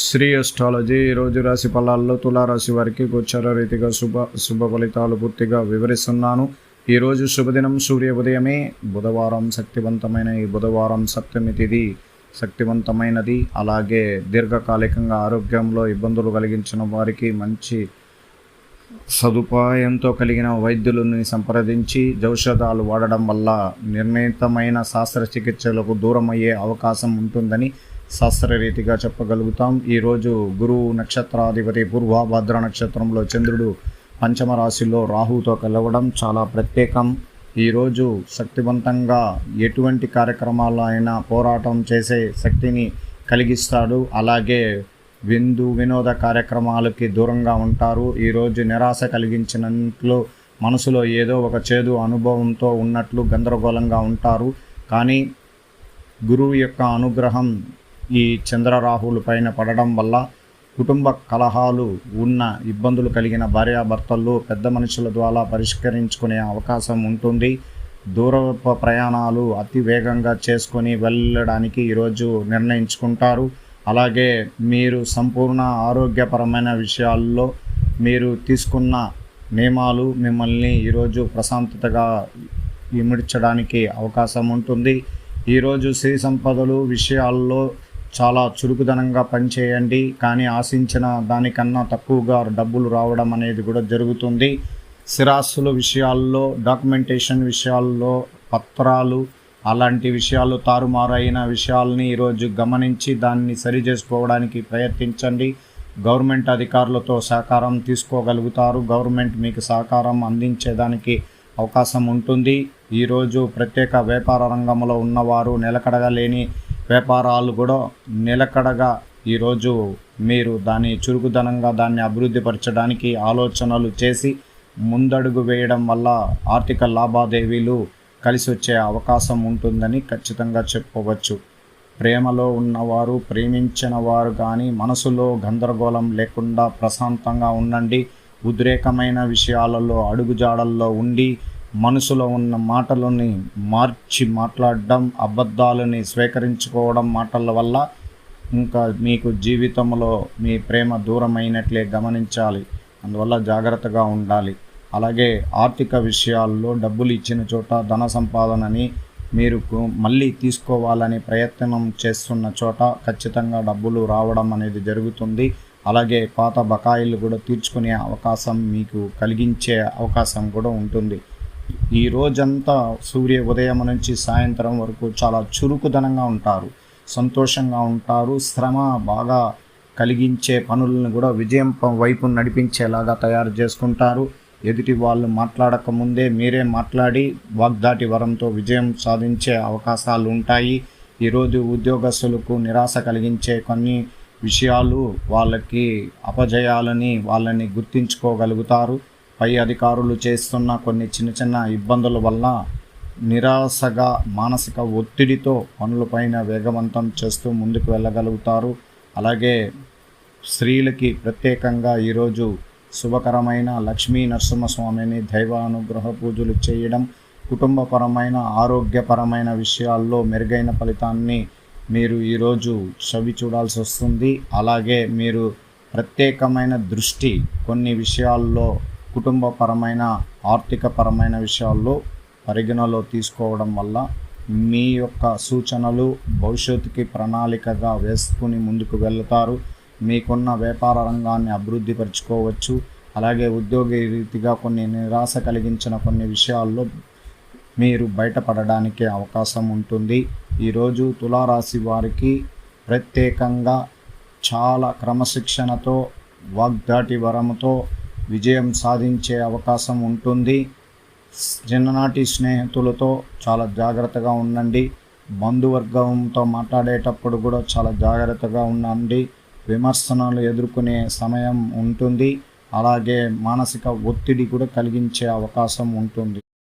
Shri astrology ఈరోజు రాశి ఫలాల్లో తులారాశి వారికి గోచార రీతిగా శుభ శుభ ఫలితాలు పూర్తిగా వివరిస్తున్నాను. ఈరోజు శుభదినం సూర్య ఉదయమే. బుధవారం శక్తివంతమైన ఈ బుధవారం సప్తమి తిథి శక్తివంతమైనది. అలాగే దీర్ఘకాలికంగా ఆరోగ్యంలో ఇబ్బందులు కలిగించిన వారికి మంచి సదుపాయంతో కలిగిన వైద్యులని సంప్రదించి ఔషధాలు వాడడం వల్ల నిర్ణీతమైన శస్త్రచికిత్సలకు దూరమయ్యే అవకాశం ఉంటుందని శాస్త్రరీతిగా చెప్పగలుగుతాం. ఈరోజు గురువు నక్షత్రాధిపతి పూర్వభద్ర నక్షత్రంలో చంద్రుడు పంచమ రాశిలో రాహుతో కలవడం చాలా ప్రత్యేకం. ఈరోజు శక్తివంతంగా ఎటువంటి కార్యక్రమాల్లో అయినా పోరాటం చేసే శక్తిని కలిగిస్తాడు. అలాగే విందు వినోద కార్యక్రమాలకి దూరంగా ఉంటారు. ఈరోజు నిరాశ కలిగించినట్లు మనసులో ఏదో ఒక చేదు అనుభవంతో ఉన్నట్లు గందరగోళంగా ఉంటారు. కానీ గురువు యొక్క అనుగ్రహం ఈ చంద్రరాహుల పైన పడడం వల్ల కుటుంబ కలహాలు ఉన్న ఇబ్బందులు కలిగిన భార్యాభర్తల్లో పెద్ద మనుషుల ద్వారా పరిష్కరించుకునే అవకాశం ఉంటుంది. దూర ప్రయాణాలు అతి వేగంగా చేసుకొని వెళ్ళడానికి ఈరోజు నిర్ణయించుకుంటారు. అలాగే మీరు సంపూర్ణ ఆరోగ్యపరమైన విషయాల్లో మీరు తీసుకున్న నియమాలు మిమ్మల్ని ఈరోజు ప్రశాంతతగా ఇమిడ్చడానికి అవకాశం ఉంటుంది. ఈరోజు శ్రీ సంపదలు విషయాల్లో చాలా చురుకుదనంగా పనిచేయండి కానీ ఆశించిన దానికన్నా తక్కువగా డబ్బులు రావడం అనేది కూడా జరుగుతుంది. స్థిరాస్తుల విషయాల్లో డాక్యుమెంటేషన్ విషయాల్లో పత్రాలు అలాంటి విషయాలు తారుమారైన విషయాల్ని ఈరోజు గమనించి దాన్ని సరి చేసుకోవడానికి ప్రయత్నించండి. గవర్నమెంట్ అధికారులతో సహకారం తీసుకోగలుగుతారు. గవర్నమెంట్ మీకు సహకారం అందించేదానికి అవకాశం ఉంటుంది. ఈరోజు ప్రత్యేక వ్యాపార రంగంలో ఉన్నవారు నిలకడగా లేని వ్యాపారాలు కూడా నిలకడగా ఈరోజు మీరు దాన్ని చురుకుదనంగా దాన్ని అభివృద్ధిపరచడానికి ఆలోచనలు చేసి ముందడుగు వేయడం వల్ల ఆర్థిక లావాదేవీలు కలిసి వచ్చే అవకాశం ఉంటుందని ఖచ్చితంగా చెప్పవచ్చు. ప్రేమలో ఉన్నవారు ప్రేమించిన వారు కానీ మనసులో గందరగోళం లేకుండా ప్రశాంతంగా ఉండండి. ఉద్రేకమైన విషయాలలో అడుగుజాడల్లో ఉండి మనసులో ఉన్న మాటలని మార్చి మాట్లాడడం అబద్ధాలని స్వీకరించుకోవడం మాటల వల్ల ఇంకా మీకు జీవితంలో మీ ప్రేమ దూరమైనట్లే గమనించాలి. అందువల్ల జాగ్రత్తగా ఉండాలి. అలాగే ఆర్థిక విషయాల్లో డబ్బులు ఇచ్చిన చోట ధన సంపాదనని మీరు మళ్ళీ తీసుకోవాలని ప్రయత్నం చేస్తున్న చోట ఖచ్చితంగా డబ్బులు రావడం అనేది జరుగుతుంది. అలాగే పాత బకాయిలు కూడా తీర్చుకునే అవకాశం మీకు కలిగించే అవకాశం కూడా ఉంటుంది. ఈ రోజంతా సూర్య ఉదయం నుంచి సాయంత్రం వరకు చాలా చురుకుదనంగా ఉంటారు. సంతోషంగా ఉంటారు. శ్రమ బాగా కలిగించే పనులను కూడా విజయం వైపు నడిపించేలాగా తయారు చేసుకుంటారు. ఎదుటి వాళ్ళు మాట్లాడకముందే మీరే మాట్లాడి వాగ్దాటి వరంతో విజయం సాధించే అవకాశాలు ఉంటాయి. ఈరోజు ఉద్యోగస్తులకు నిరాశ కలిగించే కొన్ని విషయాలు వాళ్ళకి అపజయాలని వాళ్ళని గుర్తించుకోగలుగుతారు. పై అధికారులు చేస్తున్న కొన్ని చిన్న చిన్న ఇబ్బందుల వల్ల నిరాశగా మానసిక ఒత్తిడితో పనులపైన వేగవంతం చేస్తూ ముందుకు వెళ్ళగలుగుతారు. అలాగే స్త్రీలకి ప్రత్యేకంగా ఈరోజు శుభకరమైన లక్ష్మీ నరసింహస్వామిని దైవానుగ్రహ పూజలు చేయడం కుటుంబపరమైన ఆరోగ్యపరమైన విషయాల్లో మెరుగైన ఫలితాన్ని మీరు ఈరోజు చవి చూడాల్సి వస్తుంది. అలాగే మీరు ప్రత్యేకమైన దృష్టి కొన్ని విషయాల్లో కుటుంబపరమైన ఆర్థికపరమైన విషయాల్లో పరిగణలో తీసుకోవడం వల్ల మీ యొక్క సూచనలు భవిష్యత్తుకి ప్రణాళికగా వేసుకుని ముందుకు వెళ్తారు. మీకున్న వ్యాపార రంగాన్ని అభివృద్ధి పరుచుకోవచ్చు. అలాగే ఉద్యోగ రీతిగా కొన్ని నిరాశ కలిగించిన కొన్ని విషయాల్లో మీరు బయటపడడానికి అవకాశం ఉంటుంది. ఈరోజు తులారాశి వారికి ప్రత్యేకంగా చాలా క్రమశిక్షణతో వాగ్దాటి వరముతో విజయం సాధించే అవకాశం ఉంటుంది. చిన్ననాటి స్నేహితులతో చాలా జాగ్రత్తగా ఉండండి. బంధువర్గంతో మాట్లాడేటప్పుడు కూడా చాలా జాగ్రత్తగా ఉండండి. విమర్శనలు ఎదుర్కొనే సమయం ఉంటుంది. అలాగే మానసిక ఒత్తిడి కూడా కలిగించే అవకాశం ఉంటుంది.